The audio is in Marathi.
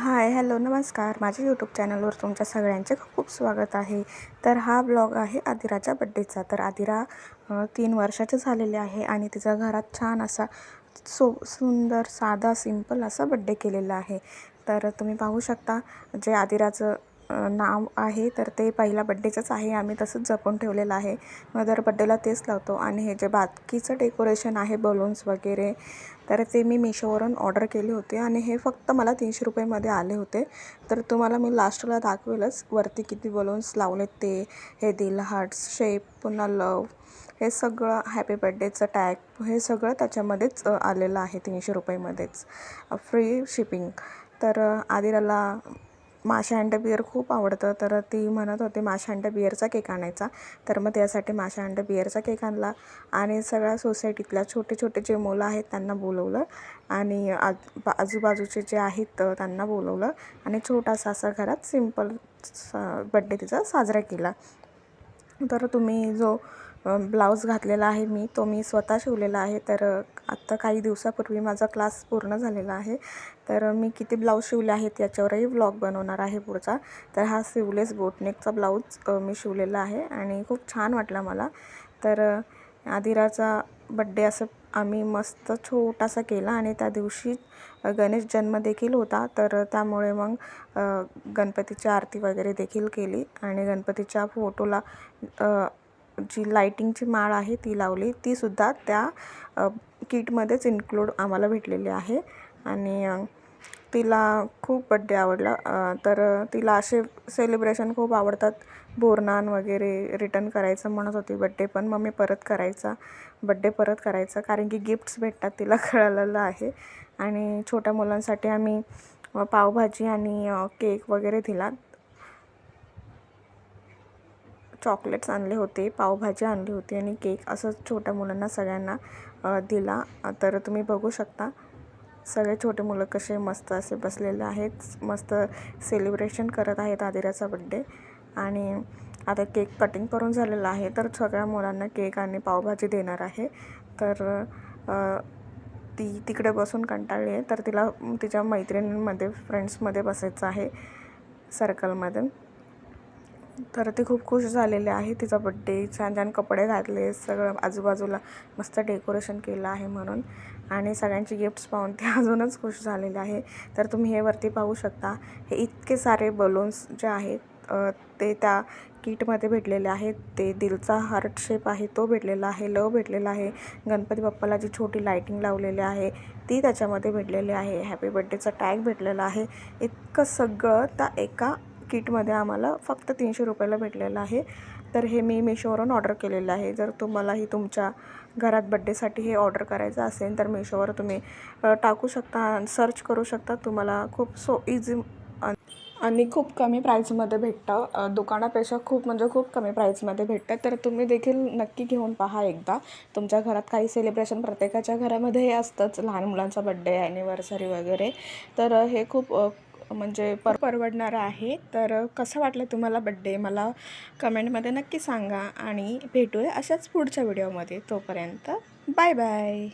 हाय हॅलो नमस्कार. माझ्या यूट्यूब चॅनलवर तुमच्या सगळ्यांचे खूप स्वागत आहे. तर हा ब्लॉग आहे आदिराच्या बड्डेचा तर आदिरा तीन वर्षाचे झालेले आहे आणि तिच्या घरात छान असा सो सुंदर साधा सिंपल असा बड्डे केलेला आहे. तर तुम्ही पाहू शकता जे आदिराचं नाव आहे तर ते पहिला बड्डेचंच आहे. आम्ही तसंच जपून ठेवलेलं आहे. मग दर बड्डेला तेच लावतो. आणि हे जे बाकीचं डेकोरेशन आहे बलून्स वगैरे तर ते मी मिशोवरून ऑर्डर केले होते. आणि हे फक्त मला तीनशे रुपयेमध्ये आले होते. तर तुम्हाला मी लास्टला दाखवेलच वरती किती बलून्स लावलेत ते. हे दिल हार्ट्स शेप पुन्हा लव हे सगळं हॅपी बड्डेचं टॅग हे सगळं त्याच्यामध्येच आलेलं आहे तीनशे रुपयेमध्येच. फ्री शिपिंग तर आदिराला माशा बिअर खूप आवडतं. तर ती म्हणत होती माशा बिअरचा केक आणायचा. तर मग त्यासाठी माशा बिअरचा केक आणला आणि सगळ्या सोसायटीतल्या छोटे छोटे जे मुलं आहेत त्यांना बोलवलं आणि आज आजूबाजूचे जे आहेत त्यांना बोलवलं आणि छोटासा असा घरात सिंपल बड्डे तिचा साजरा केला. तर तुम्ही जो ब्लाऊज घातलेला आहे मी तो मी स्वतः शिवलेला आहे. तर आत्ता काही दिवसापूर्वी माझा क्लास पूर्ण झालेला आहे. तर मी किती ब्लाऊज शिवले आहेत याच्यावरही व्लॉग बनवणार आहे पुढचा. तर हा सिवलेस बोटनेकचा ब्लाऊज मी शिवलेला आहे आणि खूप छान वाटला मला. तर आदिराचा बड्डे असं आम्ही मस्त छोटासा केला आणि त्या दिवशी गणेश जन्म देखील होता. तर त्यामुळे मग गणपतीची आरती वगैरे देखील केली आणि गणपतीच्या फोटोला जी लाईटिंगची माळ आहे ती लावली. तीसुद्धा त्या किटमध्येच इन्क्लूड आम्हाला भेटलेली आहे. आणि तिला खूप बड्डे आवडला. तर तिला असे सेलिब्रेशन खूप आवडतात. बोरनान वगैरे रिटर्न करायचं म्हणत होती बड्डे पण मग मी परत करायचा. बड्डे परत करायचा कारण की गिफ्ट्स भेटतात तिला कळलेलं आहे. आणि छोट्या मुलांसाठी आम्ही पावभाजी आणि केक वगैरे दिला. चॉकलेट्स आणले होते पावभाजी आणली होती आणि केक असं छोट्या मुलांना सगळ्यांना दिला. तर तुम्ही बघू शकता सगळे छोटे मुलं कसे मस्त असे बसलेले आहेत मस्त सेलिब्रेशन करत आहेत आदिराचा बड्डे आणि आता केक कटिंग करून झालेला आहे तर सगळ्या मुलांना केक आणि पावभाजी देणार आहे. तर ती तिकडे बसून कंटाळली आहे तर तिला तिच्या मैत्रिणींमध्ये फ्रेंड्समध्ये बसायचं आहे सर्कलमध्ये तर ती खूप खुश झालेली आहे. तिचा बड्डे छान छान कपडे घातले सगळं आजूबाजूला मस्त डेकोरेशन केलं आहे म्हणून. आणि सगळ्यांची गिफ्ट्स पाहून ती अजूनच खुश झालेली आहे. तर तुम्ही हे वरती पाहू शकता. हे इतके सारे बलून्स जे आहेत ते त्या किटमध्ये भेटलेले आहेत. ते दिलचा हार्ट शेप आहे तो भेटलेला आहे लव भेटलेला आहे. गणपती बाप्पाला जी छोटी लाईटिंग लावलेली आहे ती त्याच्यामध्ये भेटलेली आहे. हॅपी बड्डेचा टॅग भेटलेला आहे. इतकं सगळं त्या एका किटमध्ये आम्हाला फक्त तीनशे रुपयाला भेटलेलं आहे. तर हे मी मिशोवरून ऑर्डर केलेलं आहे. जर तुम्हालाही तुमच्या घरात बड्डेसाठी हे ऑर्डर करायचं असेल तर मिशोवर तुम्ही टाकू शकता सर्च करू शकता. तुम्हाला खूप सो इझी आणि खूप कमी प्राईजमध्ये भेटतं. दुकानापेक्षा खूप म्हणजे खूप कमी प्राईजमध्ये भेटतं. तर तुम्ही देखील नक्की घेऊन पहा एकदा. तुमच्या घरात काही सेलिब्रेशन प्रत्येकाच्या घरामध्ये हे असतंच. लहान मुलांचा बड्डे ॲनिव्हर्सरी वगैरे. तर हे खूप म्हणजे पर परवडणारं आहे. तर कसं वाटलं तुम्हाला बड्डे मला कमेंटमध्ये नक्की सांगा. आणि भेटूया अशाच पुढच्या व्हिडिओमध्ये तोपर्यंत बाय बाय